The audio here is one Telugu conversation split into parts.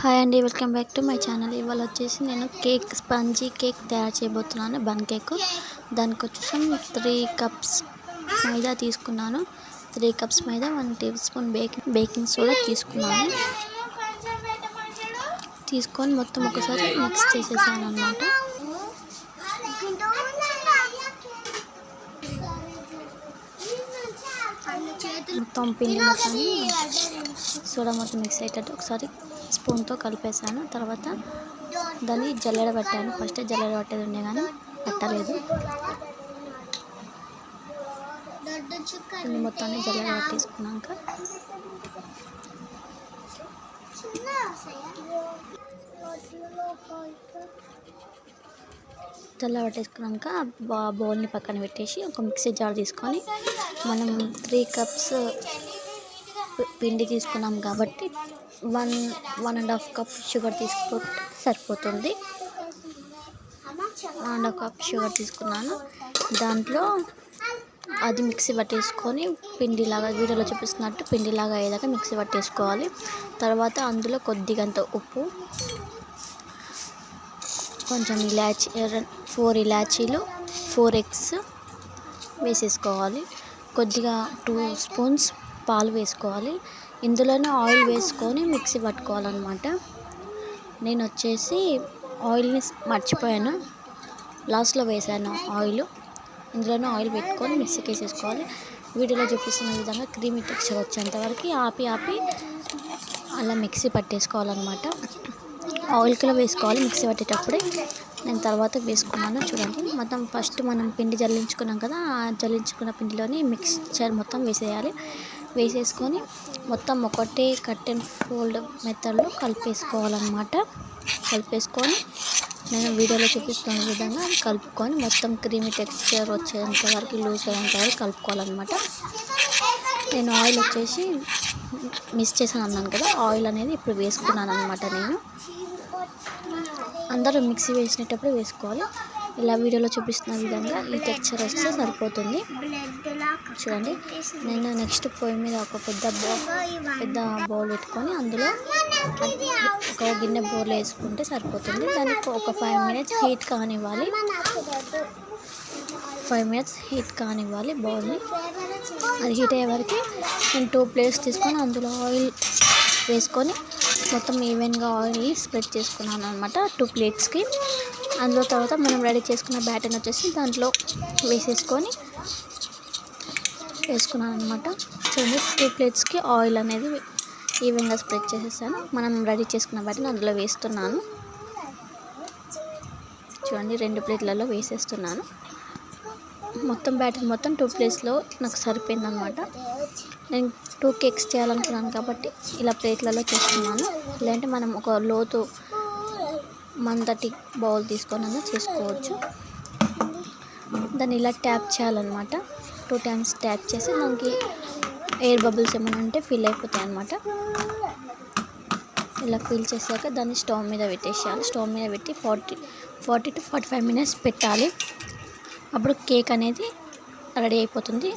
హాయ్ అండి welcome back to my channel. ఇవాళ వచ్చేసి నేను కేక్ స్పంజీ కేక్ తయారు చేయబోతున్నాను బన్ కేక్. దానికి వచ్చేసి త్రీ కప్స్ మైదా తీసుకున్నాను. Three cups maida one table spoon baking baking soda తీసుకున్నాను. తీసుకొని మొత్తం ఒకసారి మిక్స్ చేసేసాను అనమాట మొత్తం పిండి మొత్తాన్ని సోడా మొత్తం మిక్స్ అయ్యేటట్టు ఒకసారి స్పూన్తో కలిపేసాను తర్వాత దాన్ని జల్లెడ పట్టాను. ఫస్ట్ జల్లెడ పట్టేది ఉండే కానీ పట్టలేదు. పిండి మొత్తాన్ని జల్లెడ పట్టేసుకున్నాక జల్ల పట్టేసుకున్నాక బా బౌల్ని పక్కన పెట్టేసి ఒక మిక్సీ జార్ తీసుకొని మనం త్రీ కప్స్ పిండి తీసుకున్నాం కాబట్టి one one and half cup sugar తీసుకుంటే సరిపోతుంది. One and half cup sugar తీసుకున్నాను. దాంట్లో అది మిక్సీ పట్టేసుకొని పిండిలాగా వీడియోలో చూపిస్తున్నట్టు పిండిలాగా అయ్యేదాకా మిక్సీ పట్టేసుకోవాలి. తర్వాత అందులో కొద్దిగంత ఉప్పు కొంచెం ఇలాచి ఫోర్ ఇలాచీలు ఫోర్ ఎగ్స్ వేసేసుకోవాలి. కొద్దిగా టూ స్పూన్స్ పాలు వేసుకోవాలి. ఇందులోనే ఆయిల్ వేసుకొని మిక్సీ పట్టుకోవాలన్నమాట. నేను వచ్చేసి ఆయిల్ని మర్చిపోయాను. లాస్ట్లో వేసాను ఆయిల్. ఇందులోనే ఆయిల్ పెట్టుకొని మిక్సీకి వేసేసుకోవాలి. వీడియోలో చూపిస్తున్న విధంగా క్రీమీ టెక్స్చర్ వచ్చేంత వరకు ఆపి ఆపి అలా మిక్సీ పట్టేసుకోవాలన్నమాట. ఆయిల్ కూడా వేసుకోవాలి మిక్సీ పట్టేటప్పుడే. నేను తర్వాత వేసుకున్నాను చూడండి. మొత్తం ఫస్ట్ మనం పిండి జల్లించుకున్నాం కదా ఆ జల్లించుకున్న పిండిలోని మిక్స్చర్ మొత్తం వేసేయాలి. వేసేసుకొని మొత్తం ఒకటే కట్ అండ్ ఫోల్డ్ మెథడ్లో కలిపేసుకోవాలన్నమాట. కలిపేసుకొని నేను వీడియోలో చూపిస్తున్న విధంగా కలుపుకొని మొత్తం క్రీమీ టెక్స్చర్ వచ్చేంత వరకు లూజ్ అయ్యేంత వరకు కలుపుకోవాలన్నమాట. నేను ఆయిల్ వచ్చేసి మిస్ చేశాను అన్నాను కదా ఆయిల్ అనేది ఇప్పుడు వేసుకున్నాను అనమాట నేను. అందరూ మిక్సీ వేసినప్పుడు వేసుకోవాలి. ఇలా వీడియోలో చూపిస్తున్న విధంగా ఈ టెక్చర్ వస్తే సరిపోతుంది. చూడండి నేను నెక్స్ట్ పొయ్యి మీద ఒక పెద్ద బౌ పెద్ద బౌల్ పెట్టుకొని అందులో ఒక గిన్నె బౌల్ వేసుకుంటే సరిపోతుంది. దానికి ఒక ఫైవ్ మినిట్స్ హీట్ కానివ్వాలి. ఫైవ్ మినిట్స్ హీట్ కానివ్వాలి బౌల్ని అది హీట్ అయ్యే వరకు నేను టూ ప్లేట్స్ తీసుకొని అందులో ఆయిల్ వేసుకొని మొత్తం ఈవెన్గా ఆయిల్ స్ప్రెడ్ చేసుకున్నాను అనమాట టూ ప్లేట్స్కి. అందులో తర్వాత మనం రెడీ చేసుకున్న బ్యాటర్ని వచ్చేసి దాంట్లో వేసేసుకొని వేసుకున్నాను అనమాట చూడండి టూ ప్లేట్స్కి ఆయిల్ అనేది ఈవెన్గా స్ప్రెడ్ చేసేసాను. మనం రెడీ చేసుకున్న బ్యాటర్ని అందులో వేస్తున్నాను. చూడండి రెండు ప్లేట్లలో వేసేస్తున్నాను. మొత్తం బ్యాటర్ మొత్తం టూ ప్లేస్లో నాకు సరిపోయిందనమాట నేను టూ కేక్స్ చేయాలనుకున్నాను కాబట్టి ఇలా ప్లేట్లలో చేస్తున్నాను లేదంటే మనం ఒక లోతు మందటి బౌల్ తీసుకొని చేసుకోవచ్చు. దాన్ని ఇలా ట్యాప్ చేయాలన్నమాట. టూ టైమ్స్ ట్యాప్ చేసి దానికి ఎయిర్ బబుల్స్ ఏమైనా ఉంటే ఫిల్ అయిపోతాయి అన్నమాట. ఇలా ఫిల్ చేశాక దాన్ని స్టవ్ మీద పెట్టేసేయాలి. స్టవ్ మీద పెట్టి forty forty to forty five minutes పెట్టాలి. అప్పుడు కేక్ అనేది రెడీ అయిపోతుంది.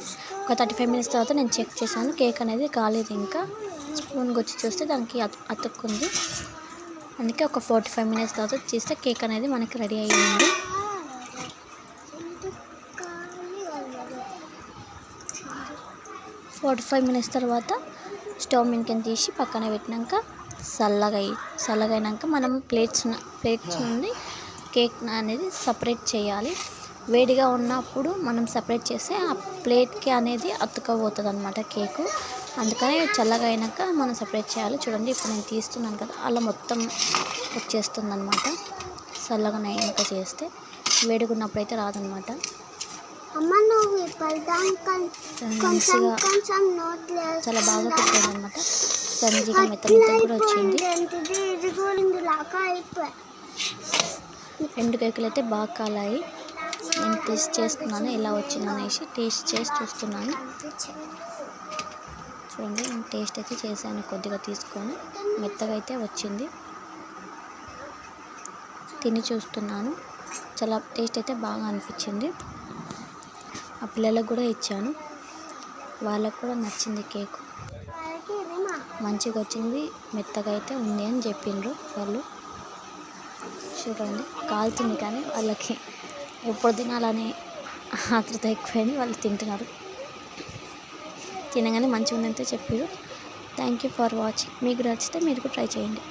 ఒక థర్టీ ఫైవ్ మినిట్స్ తర్వాత నేను చెక్ చేశాను. కేక్ అనేది కాలేదు ఇంకా. స్పూన్కి వచ్చి చూస్తే దానికి అతుక్కుంది. అందుకే ఒక ఫార్టీ ఫైవ్ మినిట్స్ తర్వాత చేస్తే కేక్ అనేది మనకి రెడీ అయ్యింది. ఫార్టీ ఫైవ్ మినిట్స్ తర్వాత స్టవ్ మీదకి తీసి పక్కన పెట్టినాక చల్లగా చల్లగైనాక మనం ప్లేట్స్ ప్లేట్స్ నుండి కేక్ అనేది సపరేట్ చేయాలి. వేడిగా ఉన్నప్పుడు మనం సపరేట్ చేస్తే ఆ ప్లేట్కి అనేది అతుకపోతుంది అనమాట కేకు. అందుకని చల్లగా అయినాక మనం సపరేట్ చేయాలి. చూడండి ఇప్పుడు నేను తీస్తున్నాను కదా అలా మొత్తం వచ్చేస్తుంది అనమాట చల్లగా అయినాక చేస్తే వేడిగా ఉన్నప్పుడు అయితే రాదనమాట మంచిగా చాలా బాగా కుట్టింది అనమాట సంజీగా మెత్త మెత్త కూడా వచ్చింది. రెండు కేకులు అయితే బాగా కాలాయి. నేను టేస్ట్ చేస్తున్నాను ఎలా వచ్చింది అనేసి టేస్ట్ చేసి చూస్తున్నాను. చూడండి నేను టేస్ట్ అయితే చేశాను కొద్దిగా తీసుకొని మెత్తగా అయితే వచ్చింది. తిని చూస్తున్నాను. చాలా టేస్ట్ అయితే బాగా అనిపించింది. ఆ పిల్లలకు కూడా ఇచ్చాను. వాళ్ళకు కూడా నచ్చింది కేక్. మంచిగా వచ్చింది మెత్తగా అయితే ఉంది అని చెప్పిండ్రు వాళ్ళు. చూడండి కాలుతుంది కానీ వాళ్ళకి ఎప్పుడు తినాలని ఆతృత ఎక్కువైంది వాళ్ళు తింటున్నారు. తినగానే మంచిగా ఉందంటే చెప్పారు థ్యాంక్ యూ ఫర్ వాచింగ్ మీకు నచ్చితే మీరు కూడా ట్రై చేయండి.